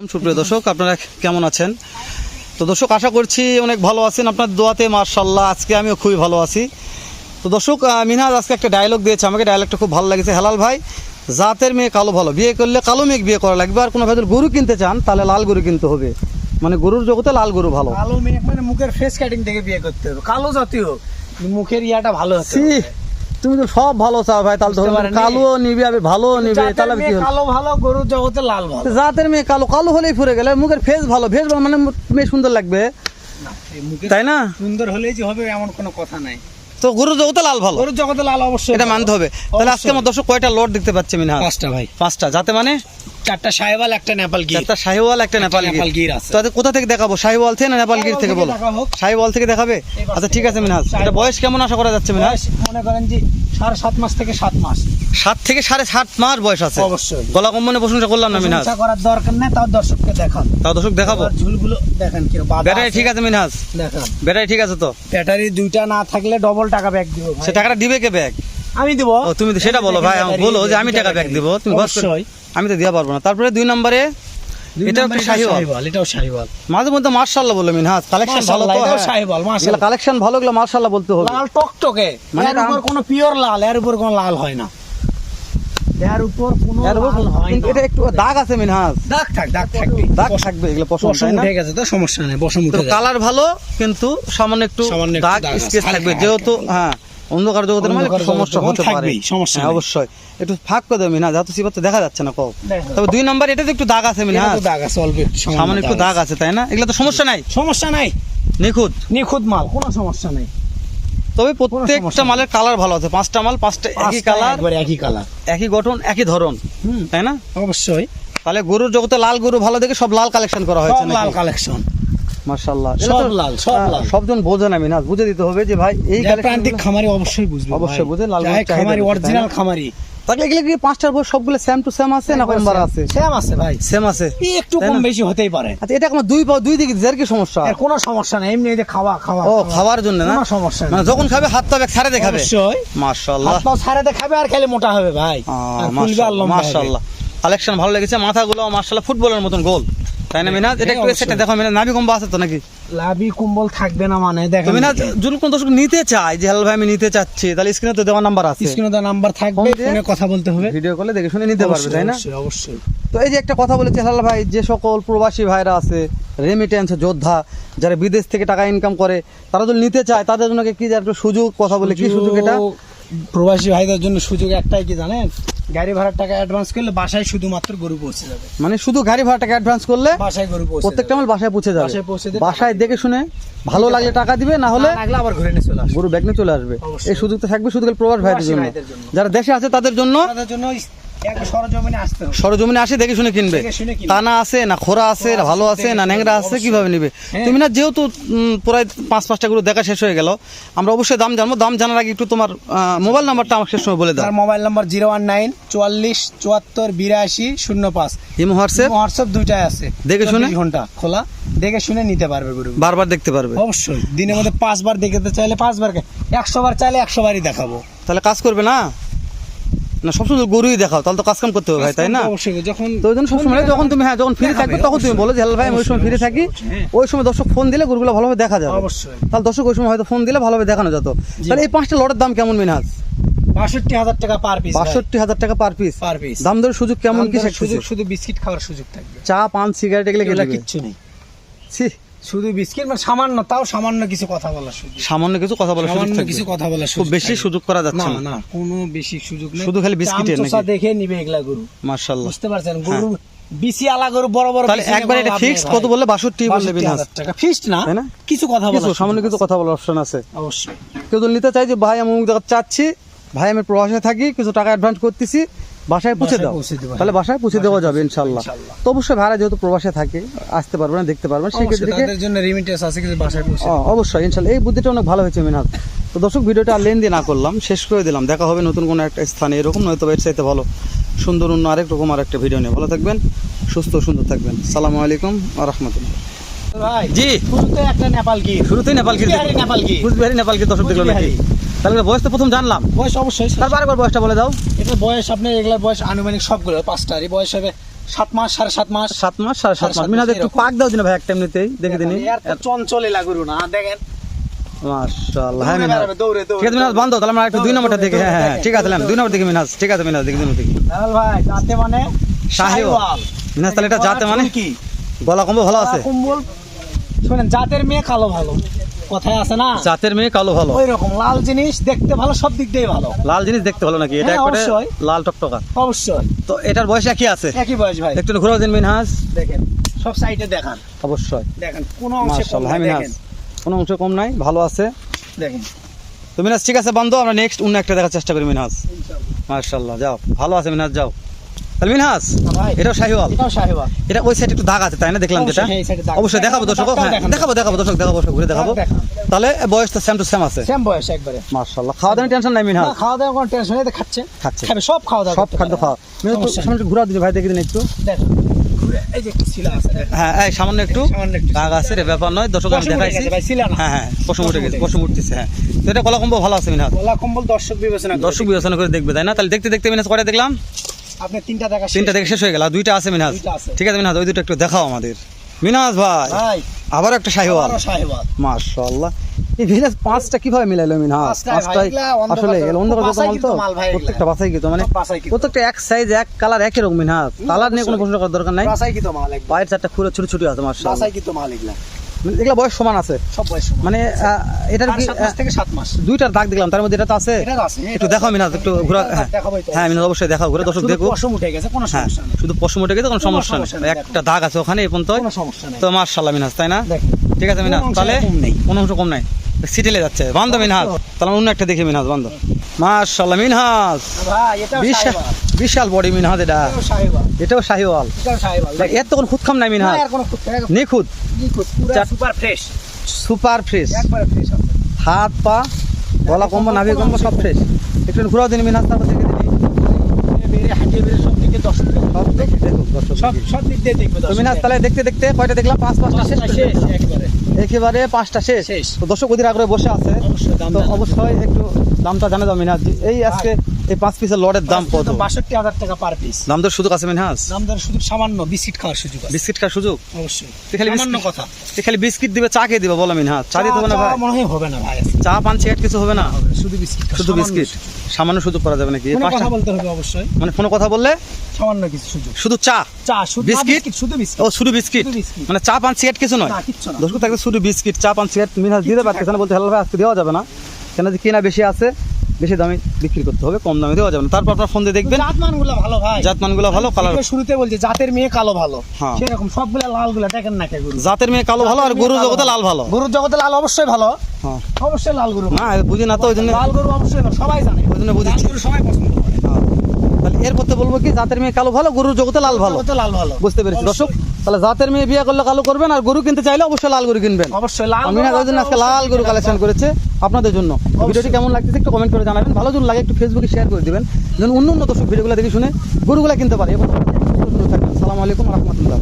সুপ্রিয় দর্শক আপনারা কেমন আছেন? তো দর্শক আশা করছি অনেক ভালো আছেন। আপনার দোয়াতে মার্শাল্লাহ আজকে আমিও খুবই ভালো আছি। তো দর্শক মিনহাজ আজকে একটা ডায়লগ দিয়েছে। আমাকে ডায়লগটা খুব ভালো লাগেছে। হেলাল ভাই জাতের মেয়ে কালো ভালো। বিয়ে করলে কালো মেয়ে বিয়ে করা লাগবে। আর কোনো ভাই যদি গরু কিনতে চান তাহলে লাল গরু কিনতে হবে। মানে গরুর জগতে লাল গরু ভালো। কালো মেয়ে মানে মুখের ফেস কাটিং থেকে বিয়ে করতে হবে। কালো জাতীয়। মুখের ইয়াটা ভালো হতে ছি, হবে। তুমি তো সব ভালো চাও ভাই তাহলে ধরুন? কালো নিবে আমি ভালো নিবে তাহলে কি হলো? কালো ভালো গরু জগতে লাল ভালো জাতের মেয়ে কালো কালো হলেই ফুরে গেলে মুখের ফেস ভালো ফেস ভালো মানে মেয়ে সুন্দর লাগবে তাই না সুন্দর হলেই যে হবে এমন কোনো কথা নাই তো গরুর জগতে লাল ভালো। গরুর জগতে লাল অবশ্যই এটা মানতে হবে। তাহলে আজকে আমার দর্শক কয়টা লট দেখতে পাচ্ছে মিনা? পাঁচটা ভাই। পাঁচটা। যাতে মানে চারটা সাহেবাল একটা নেপাল গির। চারটা সাহেবাল একটা নেপাল নেপাল গির। গির আছে। তো কোথা থেকে দেখাবো? সাহেওয়াল থেকে না নেপাল গির থেকে বলো? সাহেওয়াল থেকে দেখাবে? আচ্ছা ঠিক আছে মিনহাজ এটা বয়স কেমন আশা করা যাচ্ছে মিনহাজ মনে করেন যে সাড়ে সাত মাস থেকে সাত মাস। সাত থেকে সাড়ে সাত মাস বয়স আছে। অবশ্যই। গলা কম্বনে প্রশংসা করলাম না মিনহাজ। করার দরকার নেই তাও দর্শককে দেখান। তাও দর্শক দেখাবো। ঝুলগুলো দেখেন কি ব্যাটারি ঠিক আছে মিনহাজ। দেখান। ব্যাটারি ঠিক আছে তো? ব্যাটারি দুইটা না থাকলে ডবল টাকা ব্যাগ দিব সে টাকাটা দিবে কে ব্যাগ আমি দিব। ও তুমি তো সেটা বলো ভাই আমাকে বলো যে আমি টাকা ব্যাগ দিব। তুমি অবশ্যই। আমি তো দেওয়া পারব না। তারপরে দুই নম্বরে একটা শাহিওয়াল। এটাও শাহিওয়াল মাঝে মধ্যে মার্শাল্লাহ বলল মিনহাজ। কালেকশন ভালো তো এটাও হ্যাঁ। শাহিওয়াল, এগুলো কালেকশন ভালো গুলো মার্শাল্লাহ বলতে হবে। লাল টকটকে। মানে এর উপর কোনো পিওর লাল এর উপর কোনো লাল হয় না। এর উপর কোনো এর উপর লাল কিন্তু না। এটা একটু দাগ আছে মিনহাজ। দাগ থাক দাগ থাকবে দাগ থাকবে এগুলো পশম তাই না? উঠে গেছে তো সমস্যা নেই পশম উঠে গেছে। কালার ভালো কিন্তু সামান্য একটু দাগ স্কেচ থাকবে। যেহেতু হ্যাঁ অন্ধকার জগতের মানে সমস্যা হতে পারে। সমস্যা হ্যাঁ, অবশ্যই। একটু ফাঁক করে দেবে না যেহেতু সিপার তো দেখা যাচ্ছে না দেখো। তবে দুই নাম্বার এটাতে একটু দাগ আছে তো দাগ আছে অল্প সামান্য একটু দাগ আছে তাই না? এগুলো তো সমস্যা নাই। সমস্যা নাই। নিখুঁত। নিখুঁত মাল কোনো সমস্যা নেই। তবে প্রত্যেকটা মালের কালার ভালো আছে। পাঁচটা মাল পাঁচটা একই কালার একই কালার একই গঠন একই ধরন তাই না? অবশ্যই। তাহলে গরুর জগতে লাল গরু ভালো দেখে সব লাল কালেকশন করা হয়েছে লাল কালেকশন মার্শাল্লাহ সব লাল, সব লাল। সবজন বোঝে না বুঝে দিতে হবে যে ভাই এই প্রান্তিক খামারি অবশ্যই বুঝবে অবশ্যই বুঝে, লাল যাই গরুর চাহিদা খামারি অরিজিনাল খামারি। তাহলে এগুলো কি পাঁচটার ভোর সবগুলো সেম টু সেম আছে না কম আছে। সেম আছে ভাই। সেম আছে। একটু কম বেশি হতেই পারে। আচ্ছা এটা আমার দুই দুই দিকে যার কি সমস্যা? এর কোনো সমস্যা নেই এমনি এই যে খাওয়া খাওয়া ও খাওয়ার জন্য না? কোনো সমস্যা নেই। মানে যখন খাবে হাত পাবে ছাড়ে দেখাবে অবশ্যই। মাশাআল্লাহ। হাত আর খেলে মোটা হবে ভাই। মাশাআল্লাহ। কালেকশন ভালো লেগেছে মাথাগুলো মাশাআল্লাহ ফুটবলের মতন গোল। তাই না মিনাজ? এটা হ্যাঁ, একটু সেটা দেখো মিনাজ নাভি কম্বা আছে তো নাকি? লাভি কুম্বল থাকবে না মানে তো মিনাজ যদি কোন দর্শক নিতে চায় যে হেল ভাই আমি নিতে চাচ্ছি তাহলে স্ক্রিনে তো দেওয়া নাম্বার আছে। স্ক্রিনে তো নাম্বার থাকবে ফোনে কথা বলতে হবে। ভিডিও কলে দেখে শুনে নিতে পারবে তাই না? অবশ্যই অবশ্যই তো এই যে একটা কথা বলেছে হেলাল ভাই যে সকল প্রবাসী ভাইরা আছে রেমিটেন্স যোদ্ধা যারা বিদেশ থেকে টাকা ইনকাম করে তারা যদি নিতে চায় তাদের জন্য কি সুযোগ কথা বলে কি সুযোগ এটা? প্রবাসী ভাইদের জন্য সুযোগ একটাই কি জানেন? গাড়ি ভাড়ার টাকা অ্যাডভান্স করলে বাসায় শুধুমাত্র গরু পৌঁছে যাবে। মানে শুধু গাড়ি ভাড়া টাকা অ্যাডভান্স করলে বাসায় গরু পৌঁছে প্রত্যেকটা মাল বাসায় পৌঁছে যাবে। বাসায় পৌঁছে দেবে বাসায় দেখে শুনে ভালো লাগলে টাকা দিবে না হলে লাগলে আবার ঘুরে নিয়ে চলে আসবে। গরু ব্যাগ নিয়ে চলে আসবে। এই সুযোগটা থাকবে শুধু প্রবাস ভাইদের জন্য। যারা দেশে আছে তাদের জন্য তাদের জন্য সরজমিনে আসে দেখে শুনে কিনবে। কানা আছে না খোরা আছে না ভালো আছে না ন্যাংরা আছে। কীভাবে নিবে? হ্যাঁ। তুমি না যেহেতু প্রায় পাঁচ পাঁচটা গরু দেখা শেষ হয়ে গেল আমরা অবশ্যই দাম জানব। দাম জানার আগে একটু তোমার মোবাইল নাম্বারটা আমাকে শেষ সময় বলে দাও। Mobile number zero one nine চুয়াল্লিশ চুয়াত্তর বিরাশি শূন্য পাঁচ। Imo WhatsApp? হোয়াটসঅ্যাপ দুইটাই আছে। দেখে শুনে? ঘণ্টা খোলা। দেখে শুনে নিতে পারবে গরু। বারবার দেখতে পারবে। অবশ্যই। দিনের মধ্যে পাঁচবার দেখতে চাইলে পাঁচবার একশো বার চাইলে একশো বারই দেখাবো। তাহলে কাজ করবে না? না সবসময় গরুই দেখাও তাহলে তো কাজ কাম করতে হবে ভাই তাই না? যখন তো ওই জন্য সবসময় যখন তুমি হ্যাঁ যখন ফ্রি থাকবে তখন তুমি বলো যে হেল ভাই আমি ওই সময় ফ্রি থাকি হ্যাঁ। ওই সময় দর্শক ফোন দিলে গরুগুলো ভালোভাবে দেখা যাবে। অবশ্যই। তাহলে দর্শক ওই সময় হয়তো ফোন দিলে ভালোভাবে দেখানো যেত। তাহলে এই পাঁচটা লটের দাম কেমন মিনহাজ বাষট্টি হাজার টাকা পার পিস বাষট্টি হাজার টাকা পার পিস পার পিস দাম দরের সুযোগ কেমন কি সুযোগ শুধু বিস্কিট খাওয়ার সুযোগ থাকবে। চা পান সিগারেট এগুলো কিচ্ছু নেই। ছি। শুধু বিস্কিট মানে সামান্য তাও সামান্য কিছু কথা বলার সুযোগ। সামান্য কিছু কথা বলার সুযোগ সামান্য। কিছু কথা বলার খুব বেশি সুযোগ করা যাচ্ছে না না। কোনো বেশি সুযোগ নেই। শুধু খালি বিস্কিটের নাকি? দেখে নিবে এগুলা গরু। মার্শাল্লাহ বুঝতে পারছেন? গরু বিসি আলা গরু বড় বড় তাহলে একবার এটা ফিক্সড কত বললে? বাষট্টি বললে 62,000 টাকা। ফিক্সড না? তাই না? কিছু কথা কিছু সামান্য কিছু। কথা বলার অপশন আছে। অবশ্যই। কেউ যদি নিতে চাই যে ভাই আমি অমুক জায়গা চাচ্ছি ভাই আমি প্রবাসে থাকি কিছু টাকা অ্যাডভান্স করতেছি বাসায় পৌঁছে দাও। তাহলে হ্যাঁ। বাসায় পৌঁছে দেওয়া যাবে ইনশাল্লাহ। তো অবশ্যই ভাড়া যেহেতু প্রবাসে থাকে আসতে পারবে না দেখতে পারবেন সেক্ষেত্রে তাদের জন্য রেমিটেন্স আছে কিছু বাসায় পৌঁছে অবশ্যই ইনশাল্লাহ। এই বুদ্ধিটা অনেক ভালো হয়েছে মিনাজ তো দর্শক ভিডিওটা আর লেন্দি না করলাম শেষ করে দিলাম। দেখা হবে নতুন কোনো একটা স্থানে এরকম নয়তো চাইতে ভালো সুন্দর অন্য আরেক রকম আর একটা ভিডিও নিয়ে। ভালো থাকবেন সুস্থ সুন্দর থাকবেন। সালামু আলাইকুম আ রহমতুল্লাহ। জি। শুরুতে একটা নেপাল গির শুরুতেই নেপাল গির নেপাল গির কুচবিহারি নেপাল গির দর্শক দেখল নাকি? তাহলে বয়স তো প্রথম জানলাম। বয়স অবশ্যই। তারপর আরেকবার বয়সটা বলে দাও। এটা বয়স আপনার বয়স আনুমানিক সবগুলো পাঁচটারই বয়স হবে সাত মাস সাড়ে সাত মাস। সাত মাস সাড়ে সাত মাস। একটু পাক দাও দিন ভাই একটা এমনিতেই দেখে দিন। চঞ্চল এলা গরু না দেখেন। মাশাআল্লাহ হ্যাঁ মিনাজ ঠিক আছে মিনাজ বান্ধব তাহলে আমরা একটু দুই নম্বরটা দেখি। হ্যাঁ হ্যাঁ ঠিক আছে দুই নম্বর দেখি মিনাজ ঠিক আছে মিনাজ দেখি দুই নম্বর দেখি। হেলাল ভাই যাতে মানে শাহিওয়াল। মিনাজ তাহলে এটা জাতে মানে? কি গলা কম্বল ভালো আছে? কম্বল শোনেন জাতের মেয়ে কালো ভালো। কথায় আছে না? জাতের মেয়ে কালো ভালো। ওই রকম লাল জিনিস দেখতে ভালো সব দিক দিয়ে ভালো। লাল জিনিস দেখতে ভালো নাকি? এটা হ্যাঁ, একবারে লাল টকটকা। অবশ্যই। তো এটার বয়স একই আছে? একই বয়স ভাই। একটু ঘুরাও দিন মিনহাজ দেখেন সব সাইডে দেখান। অবশ্যই। দেখেন কোন অংশে কম হ্যাঁ নাই, মিনহাজ দেখেন। কোনো অংশ কম নাই ভালো আছে। দেখেন। তো মিনহাজ ঠিক আছে বান্ধব আমরা নেক্সট অন্য একটা দেখার চেষ্টা করি মিনহাজ মাশাআল্লাহ যাও। ভালো আছে মিনহাজ যাও। তাহলে মিনহাজ এটাও শাহিওয়াল। এটাও শাহিওয়াল। এটা ওই সাইডে একটু দাগ আছে তাই না? দেখলাম যেটা। অবশ্যই, এই side এ দাগ। অবশ্যই দেখাবো দর্শক হ্যাঁ দেখাবো দেখাবো দর্শক দেখাবো ঘুরে দেখাবো। তাহলে বয়স তো সেম টু সেম আছে। সেম বয়স একবারে। মাশাআল্লাহ। খাওয়া দাওয়ার টেনশন নাই মিনহাজ না, খাওয়া দাওয়া কোনো টেনশন নেই খাচ্ছে। খাচ্ছে। খাবে সব খাওয়া দাওয়া সব খাদ্য খাওয়া। মিনহাজ একটু সামনে একটু ঘুরা ভাই দেখে দিন। হ্যাঁ এই সামান্য দাগ আছে রে ব্যাপার নয়। দর্শক আমি দেখাইছি। হ্যাঁ হ্যাঁ পশম উঠে উঠে গেছে গেছে। পশম উঠতেছে হ্যাঁ। তো এটা কলা কম্বো ভালো আছে গলা কম্বল দর্শক বিবেচনা দর্শক বিবেচনা করে দেখবে তাই না? তাহলে দেখতে দেখতে মিনাজ করে দেখলাম? আপনি তিনটা দেখা তিনটা দেখে শেষ হয়ে গেল আর দুইটা আছে আছে। ঠিক আছে মিনাজ ওই দুটো একটু দেখাও আমাদের। মিনাজ ভাই ভাই। আবার একটা শাহিওয়াল। শাহিওয়াল। মাশাআল্লাহ। এই মিনাজ পাঁচটা কীভাবে মিলাইলো এগুলা অন্ধকার আসলে অন্ধকার মাল তো। প্রত্যেকটা বাছাই কিন্তু মানে প্রত্যেকটা এক সাইজ এক কালার একই রকম মিনাজ কালার নিয়ে কোনো। প্রশ্ন করার দরকার নাই। বাসাই কি তো মাল চারটা খুঁড়ে ছোট ছোট আছে মাশাআল্লাহ। বাসাই কি তো মাল এগুলা। এগুলা বয়স সমান আছে। সব বয়স মানে এটার কি থেকে সাত মাস। দুইটার দাগ দেখলাম তার মধ্যে এটা তো আছে। একটু দেখাও মিনাজ একটু ঘুরা হ্যাঁ। হ্যাঁ মিনাজ অবশ্যই দেখাও ঘুরে দর্শক দেখো পশম উঠে গেছে কোনো হ্যাঁ সমস্যা নেই। শুধু পশম উঠে গেছে কোনো সমস্যা নেই। একটা দাগ আছে ওখানে এই পর্যন্ত কোনো সমস্যা নেই। তো মার্শাল্লাহ মিনাজ তাই না? ঠিক আছে মিনাজ তাহলে কোনো অংশ কম নাই। সিটেলে যাচ্ছে। বান্ধ মিনহাজ তাহলে অন্য একটা দেখি মিনহাজ বান্ধ মার্শাল্লাহ মিনহাজ। বিশাল বিশাল বডি মিনহাজ এটা। এটাও শাহিওয়াল এর তো কোনো খুদ খাম নাই মিনহাজ। নিখুঁত। Super fresh. Super fresh. হাত পা গলা কম্বো নাভি কম্বো সব ফ্রেশ। একটু ঘুরাও দিন মিনহাজ তারপর দেখে দেখতে দেখতে কয়টা দেখলাম? পাঁচ পাঁচটা শেষ পাঁচটা শেষ একবারে পাঁচটা শেষ। তো দর্শক অধীর আগ্রহে বসে আছে। অবশ্যই একটু দামটা জানা যাবে না এই আজকে এই পাঁচ পিসের লটের দাম কত? বাষট্টি হাজার টাকা পার পিস। দাম তো সুযোগ আছে মিনহাজ দাম দর শুধু সামান্য বিস্কিট খাওয়ার সুযোগ আছে। বিস্কিট খাওয়ার সুযোগ? অবশ্যই। খালি সামান্য কথা। খালি বিস্কিট দিবে চা খেয়ে দিবে বলো মিনহাজ চা দিতে হবে না ভাই। মনে হয় হবে না ভাই। চা পান সিগারেট কিছু হবে না? শুধু বিস্কিট শুধু বিস্কিট? সামান্য সুযোগ করা যাবে নাকি? পাঁচটা বলতে হবে অবশ্যই। মানে কোনো কথা বললে? সামান্য কিছু সুযোগ। শুধু চা? চা শুধু বিস্কিট? শুধু বিস্কিট। ও শুধু বিস্কিট? মানে চা পান সিগারেট কিছু নয়? না কিচ্ছু না। দর্শক থাকলে শুধু বিস্কিট চা পান সিগারেট মিনহাজ দিতে পারতেছে না বলতে হেলো ভাই আজকে দেওয়া যাবে না। কেন যে কিনা বেশি আছে বেশি দামে বিক্রি করতে হবে কম দামে দেওয়া যাবে না। তারপর আপনার ফোন দিয়ে দেখবেন। জাতমানগুলো ভালো ভাই। জাতমানগুলো ভালো কালার শুরুতে বলছি জাতের মেয়ে কালো ভালো। হ্যাঁ। সেরকম সবগুলা লালগুলা দেখেন না কে গরু। জাতের মেয়ে কালো ভালো আর গরু জগতে লাল ভালো। গরুর জগতে লাল অবশ্যই ভালো। হ্যাঁ। অবশ্যই লাল গরু। না বুঝি না তো ওই জন্য লাল গরু অবশ্যই সবাই জানে। ওই জন্য গরু সবাই পছন্দ করে। হ্যাঁ। তাহলে এর করতে বলব কি জাতের মেয়ে কালো ভালো গরুর জগতে লাল ভালো। লাল ভালো। বুঝতে পেরেছি। দর্শক তাহলে জাতের মেয়ে বিয়ে করলে কালো করবেন আর গরু কিনতে চাইলে অবশ্যই লাল গরু কিনবেন। অবশ্যই লাল আমি না গরু জন্য আজকে লাল গরু কালেকশন করেছে। আপনাদের জন্য। ভিডিওটি কেমন লাগতেছে একটু কমেন্ট করে জানাবেন। ভালো যদি লাগে একটু ফেসবুকে শেয়ার করে দেবেন। যেন অন্য অন্য দর্শক ভিডিওগুলো দেখে শুনে গরুগুলো কিনতে পারে। এবং সুন্দর সালামু আলাইকুম রহমতুল্লাহ।